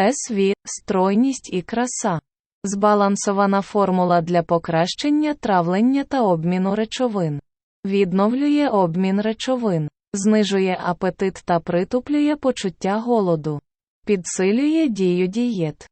СВ – стройність і краса. Збалансована формула для покращення травлення та обміну речовин. Відновлює обмін речовин, знижує апетит та притуплює почуття голоду. Підсилює дію дієт.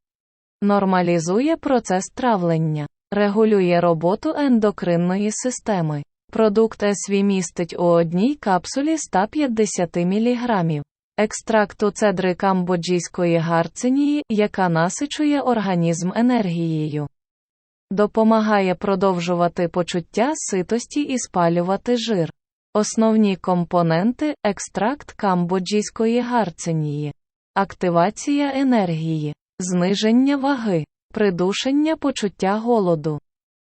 Нормалізує процес травлення. Регулює роботу ендокринної системи. Продукт СВ містить у одній капсулі 150 мг. Екстракту цедри камбоджійської гарцинії, яка насичує організм енергією. Допомагає продовжувати почуття ситості і спалювати жир. Основні компоненти екстракт камбоджійської гарцинії, активація енергії, зниження ваги, придушення почуття голоду,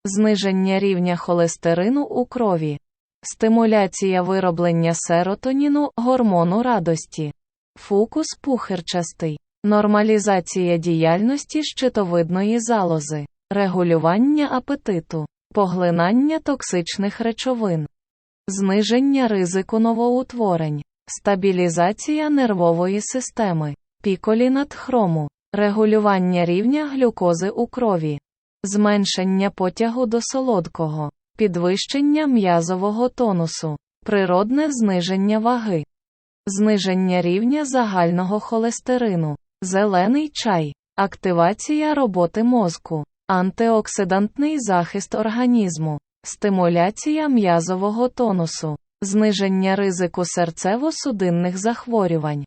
зниження рівня холестерину у крові, стимуляція вироблення серотоніну, гормону радості, фокус пухирчастий, нормалізація діяльності щитовидної залози, регулювання апетиту, поглинання токсичних речовин, зниження ризику новоутворень, стабілізація нервової системи, піколінат хрому, регулювання рівня глюкози у крові, зменшення потягу до солодкого, підвищення м'язового тонусу, природне зниження ваги, зниження рівня загального холестерину, зелений чай, активація роботи мозку, антиоксидантний захист організму, стимуляція м'язового тонусу, зниження ризику серцево-судинних захворювань,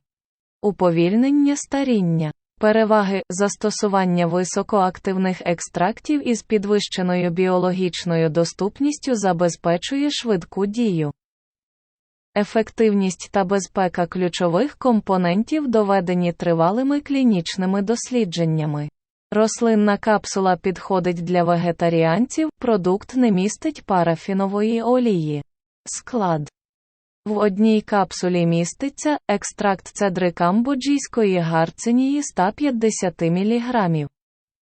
уповільнення старіння. Переваги застосування високоактивних екстрактів із підвищеною біологічною доступністю забезпечує швидку дію. Ефективність та безпека ключових компонентів доведені тривалими клінічними дослідженнями. Рослинна капсула підходить для вегетаріанців, продукт не містить парафінової олії. Склад в одній капсулі міститься екстракт цедри камбоджійської гарцинії 150 мг,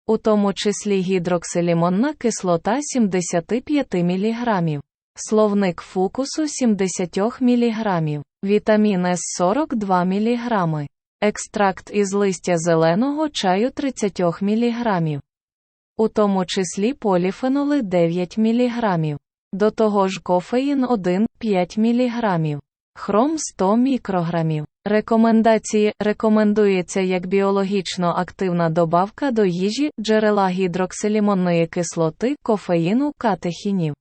у тому числі гідроксилімонна кислота 75 мг, словник фукусу 70 мг, вітамін С 42 мг, екстракт із листя зеленого чаю 30 мг, у тому числі поліфеноли 9 мг. До того ж кофеїн 1 5 мг, хром 100 мікрограмів. Рекомендації рекомендується як біологічно активна добавка до їжі, джерела гідроксилімонної кислоти, кофеїну, катехінів.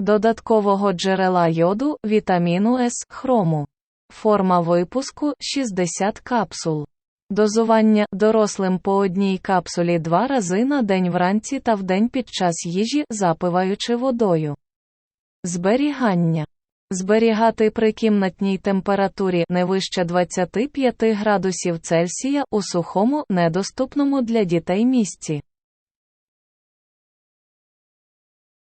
Додаткового джерела йоду, вітаміну С, хрому. Форма випуску 60 капсул. Дозування дорослим по одній капсулі два рази на день вранці та вдень під час їжі, запиваючи водою. Зберігання. Зберігати при кімнатній температурі не вище 25 градусів Цельсія у сухому, недоступному для дітей місці.